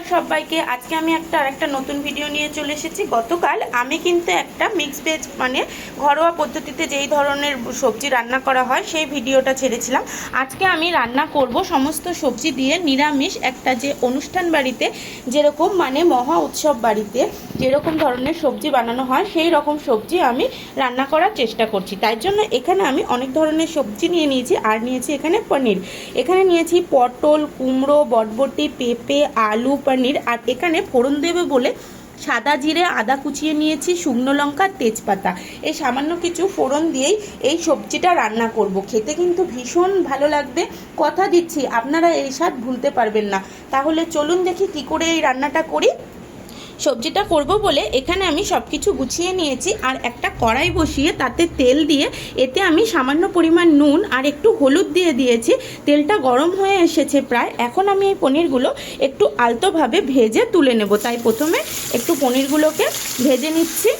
নমস্কার সবাইকে। আজকে আমি একটা আর একটা নতুন ভিডিও নিয়ে চলে এসেছি। গতকাল আমি কিন্তু একটা মিক্স ভেজ মানে ঘরোয়া পদ্ধতিতে যেই ধরনের সবজি রান্না করা হয়, সেই ভিডিওটা ছেড়েছিলাম। আজকে আমি রান্না করব সমস্ত সবজি দিয়ে নিরামিষ একটা যে অনুষ্ঠান বাড়িতে যেরকম মানে মহা উৎসব বাড়িতে যেরকম ধরনের সবজি বানানো হয়, সেই রকম সবজি আমি রান্না করার চেষ্টা করছি। তাই জন্য এখানে আমি অনেক ধরনের সবজি নিয়ে নিয়েছি। আর নিয়েছি এখানে পনির। এখানে নিয়েছি পটল, কুমড়ো, বটবটি, পেঁপে, আলু পনির আর এখানে ফোড়ন দেবে বলে সাদা জিরে, আদা কুচিয়ে নিয়েছি, শুকনো লঙ্কা, তেজপাতা। এই সামান্য কিছু ফোড়ন দিয়েই এই সবজিটা রান্না করব। খেতে কিন্তু ভীষণ ভালো লাগবে। কথা দিচ্ছি, আপনারা এই স্বাদ ভুলতে পারবেন না। তাহলে চলুন দেখি কি করে এই রান্নাটা করি। সবজিটা করব বলে এখানে আমি সব কিছু গুছিয়ে নিয়েছি আর একটা কড়াই বসিয়ে তাতে তেল দিয়ে এতে আমি সামান্য পরিমাণ নুন আর একটু হলুদ দিয়ে দিয়েছি। তেলটা গরম হয়ে এসেছে প্রায়। এখন আমি এই পনিরগুলো একটু আলতোভাবে ভেজে তুলে নেব। তাই প্রথমে একটু পনিরগুলোকে ভেজে নিচ্ছি।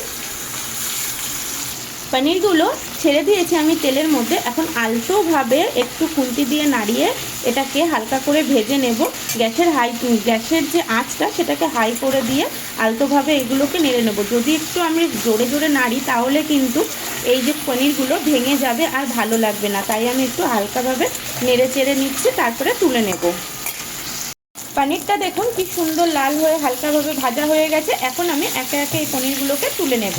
পনিরগুলো ছেড়ে দিয়েছি আমি তেলের মধ্যে। এখন আলতোভাবে একটু খুন্তি দিয়ে নাড়িয়ে এটাকে হালকা করে ভেজে নেব। গ্যাসের হাই গ্যাসের যে আঁচটা, সেটাকে হাই করে দিয়ে আলতোভাবে এগুলোকে নেড়ে নেব। যদি একটু আমি জোরে জোরে নাড়ি, তাহলে কিন্তু এই যে পনিরগুলো ভেঙে যাবে আর ভালো লাগবে না। তাই আমি একটু হালকাভাবে নেড়ে চেড়ে নিচ্ছি, তারপরে তুলে নেব। পনিরটা দেখুন কি সুন্দর লাল হয়ে হালকাভাবে ভাজা হয়ে গেছে। এখন আমি একে একে এই পনিরগুলোকে তুলে নেব।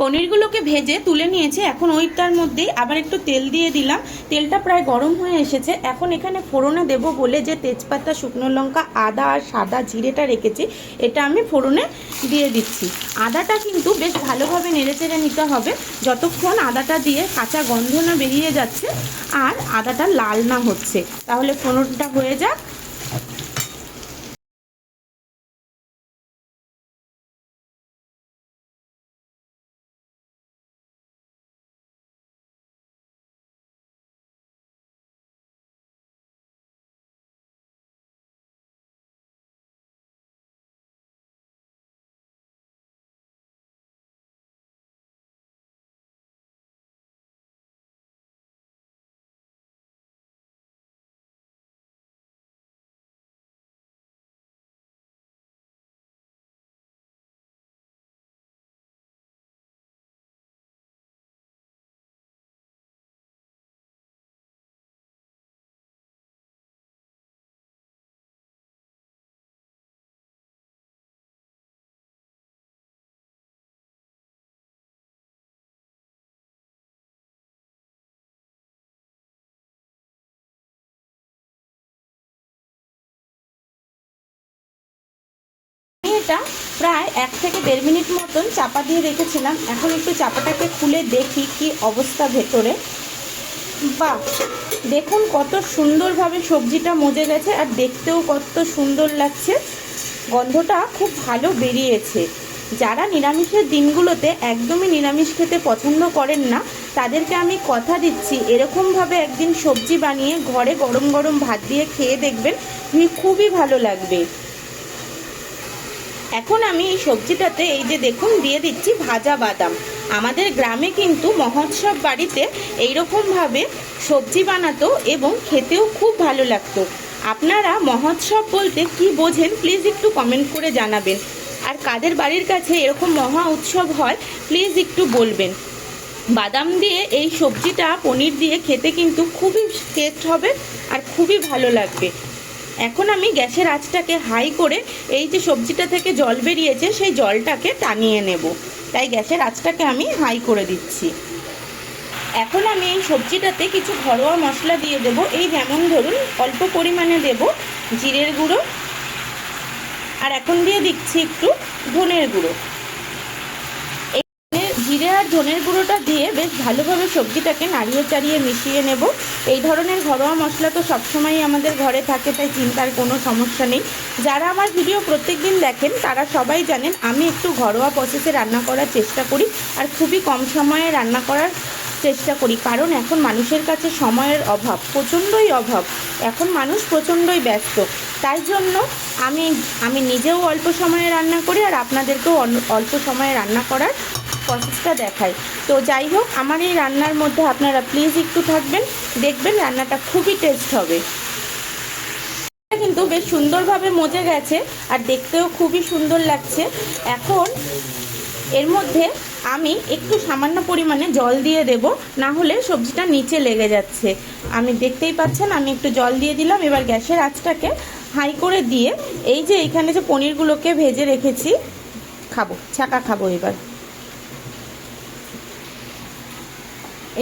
পনিরগুলোকে ভেজে তুলে নিয়েছি। এখন ওইটার মধ্যেই আবার একটু তেল দিয়ে দিলাম। তেলটা প্রায় গরম হয়ে এসেছে। এখন এখানে ফোড়নে দেব বলে যে তেজপাতা, শুকনো লঙ্কা, আদা আর সাদা জিরেটা রেখেছি, এটা আমি ফোড়নে দিয়ে দিচ্ছি। আদাটা কিন্তু বেশ ভালোভাবে নেড়ে চেড়ে নিতে হবে। যতক্ষণ আদাটা দিয়ে কাঁচা গন্ধ না বেরিয়ে যাচ্ছে, আর আদাটা লাল না হচ্ছে। তাহলে ফোড়নটা হয়ে যাক। এটা প্রায় এক থেকে দেড় মিনিট মতন চাপা দিয়ে রেখেছিলাম। এখন একটু চাপাটাকে খুলে দেখি কি অবস্থা ভেতরে। বাহ! দেখুন কত সুন্দরভাবে সবজিটা মজে গেছে আর দেখতেও কত সুন্দর লাগছে। গন্ধটা খুব ভালো বেরিয়েছে। যারা নিরামিষের দিনগুলোতে একদমই নিরামিষ খেতে পছন্দ করেন না, তাদেরকে আমি কথা দিচ্ছি, এরকমভাবে একদিন সবজি বানিয়ে ঘরে গরম গরম ভাত দিয়ে খেয়ে দেখবেন খুবই ভালো লাগবে। এখন আমি এই সবজিটাতে এই যে দেখুন দিয়ে দিচ্ছি ভাজা বাদাম। আমাদের গ্রামে কিন্তু মহোৎসব বাড়িতে এইরকমভাবে সবজি বানাতো এবং খেতেও খুব ভালো লাগতো। আপনারা মহোৎসব বলতে কি বোঝেন প্লিজ একটু কমেন্ট করে জানাবেন। আর কাদের বাড়ির কাছে এরকম মহা উৎসব হয়, প্লিজ একটু বলবেন। বাদাম দিয়ে এই সবজিটা পনির দিয়ে খেতে কিন্তু খুবই টেস্ট হবে আর খুবই ভালো লাগবে। এখন আমি গ্যাসের আঁচটাকে হাই করে এই যে সবজিটা থেকে জল বেরিয়েছে, সেই জলটাকে টানিয়ে নেব। তাই গ্যাসের আঁচটাকে আমি হাই করে দিচ্ছি। এখন আমি এই সবজিটাতে কিছু ঘরোয়া মশলা দিয়ে দেব। এই যেমন ধরুন, অল্প পরিমাণে দেব জিরের গুঁড়ো। আর এখন দিয়ে দিচ্ছি একটু ধনের গুঁড়ো। আর ধনের গুঁড়োটা দিয়ে বেশ ভালোভাবে সবজিটাকে নাড়িয়ে চাড়িয়ে মিশিয়ে নেব। এই ধরনের ঘরোয়া মশলা তো সবসময়ই আমাদের ঘরে থাকে, তাই চিন্তার কোনো সমস্যা নেই। যারা আমার ভিডিও প্রত্যেক দিন দেখেন, তারা সবাই জানেন আমি একটু ঘরোয়া প্রসেসে রান্না করার চেষ্টা করি আর খুবই কম সময়ে রান্না করার চেষ্টা করি। কারণ এখন মানুষের কাছে সময়ের অভাব, প্রচণ্ডই অভাব। এখন মানুষ প্রচণ্ডই ব্যস্ত। তাই জন্য আমি আমি নিজেও অল্প সময়ে রান্না করি আর আপনাদেরকেও অল্প সময়ে রান্না করার প্রসেসটা দেখাই। তো যাই হোক, আমার এই রান্নার মধ্যে আপনারা প্লিজ একটু থাকবেন, দেখবেন রান্নাটা খুবই টেস্ট হবে। কিন্তু বেশ সুন্দরভাবে মজে গেছে আর দেখতেও খুবই সুন্দর লাগছে। এখন এর মধ্যে আমি একটু সামান্য পরিমাণে জল দিয়ে দেব, না হলে সবজিটা নিচে লেগে যাচ্ছে। আমি দেখতেই পাচ্ছেন, আমি একটু জল দিয়ে দিলাম, এবার গ্যাসের আঁচটাকে হাই করে দিয়ে এই যে এখানে যে পনিরগুলোকে ভেজে রেখেছি, খাব, ছাকা খাব এবার।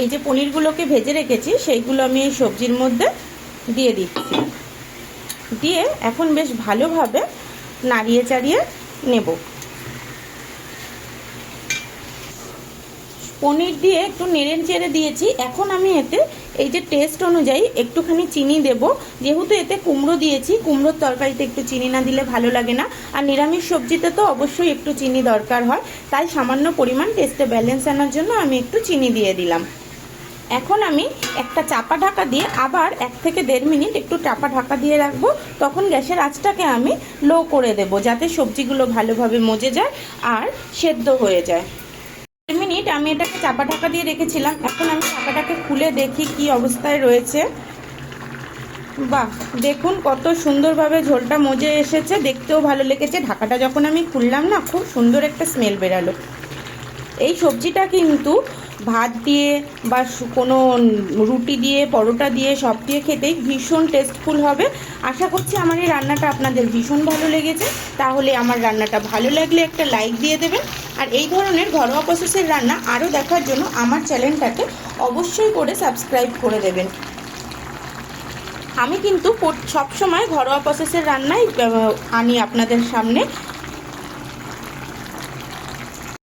এই যে পনিরগুলোকে ভেজে রেখেছি, সেইগুলো আমি এই সবজির মধ্যে দিয়ে দিচ্ছি। দিয়ে এখন বেশ ভালোভাবে নাড়িয়ে চাড়িয়ে নেব। পনির দিয়ে একটু নেড়ে চেড়ে দিয়েছি। এখন আমি এতে এই যে টেস্ট অনুযায়ী একটুখানি চিনি দেব। যেহেতু এতে কুমড়ো দিয়েছি, কুমড়োর তরকারিতে একটু চিনি না দিলে ভালো লাগে না। আর নিরামিষ সবজিতে তো অবশ্যই একটু চিনি দরকার হয়। তাই সামান্য পরিমাণ টেস্টে ব্যালেন্স আনার জন্য আমি একটু চিনি দিয়ে দিলাম। এখন আমি একটা চাপা ঢাকা দিয়ে আবার এক থেকে দেড় মিনিট একটু চাপা ঢাকা দিয়ে রাখব। তখন গ্যাসের আঁচটাকে আমি লো করে দেব, যাতে সবজিগুলো ভালোভাবে মজে যায় আর সেদ্ধ হয়ে যায়। দেড় মিনিট আমি এটাকে চাপা ঢাকা দিয়ে রেখেছিলাম। এখন আমি চাপাটাকে খুলে দেখি কি অবস্থায় রয়েছে। বাহ, দেখুন কত সুন্দরভাবে ঝোলটা মজে এসেছে, দেখতেও ভালো লেগেছে। ঢাকাটা যখন আমি খুললাম না, খুব সুন্দর একটা স্মেল বেরালো। এই সবজিটা কিন্তু ভাত দিয়ে বা কোনো রুটি দিয়ে, পরোটা দিয়ে, সব দিয়ে খেতেই ভীষণ টেস্টফুল হবে। আশা করছি আমার এই রান্নাটা আপনাদের ভীষণ ভালো লেগেছে। তাহলে আমার রান্নাটা ভালো লাগলে একটা লাইক দিয়ে দেবেন। আর এই ধরনের ঘরোয়া প্রসেসের রান্না আরও দেখার জন্য আমার চ্যানেলটাকে অবশ্যই করে সাবস্ক্রাইব করে দেবেন। আমি কিন্তু সব সময় ঘরোয়া প্রসেসের রান্নাই আনি আপনাদের সামনে।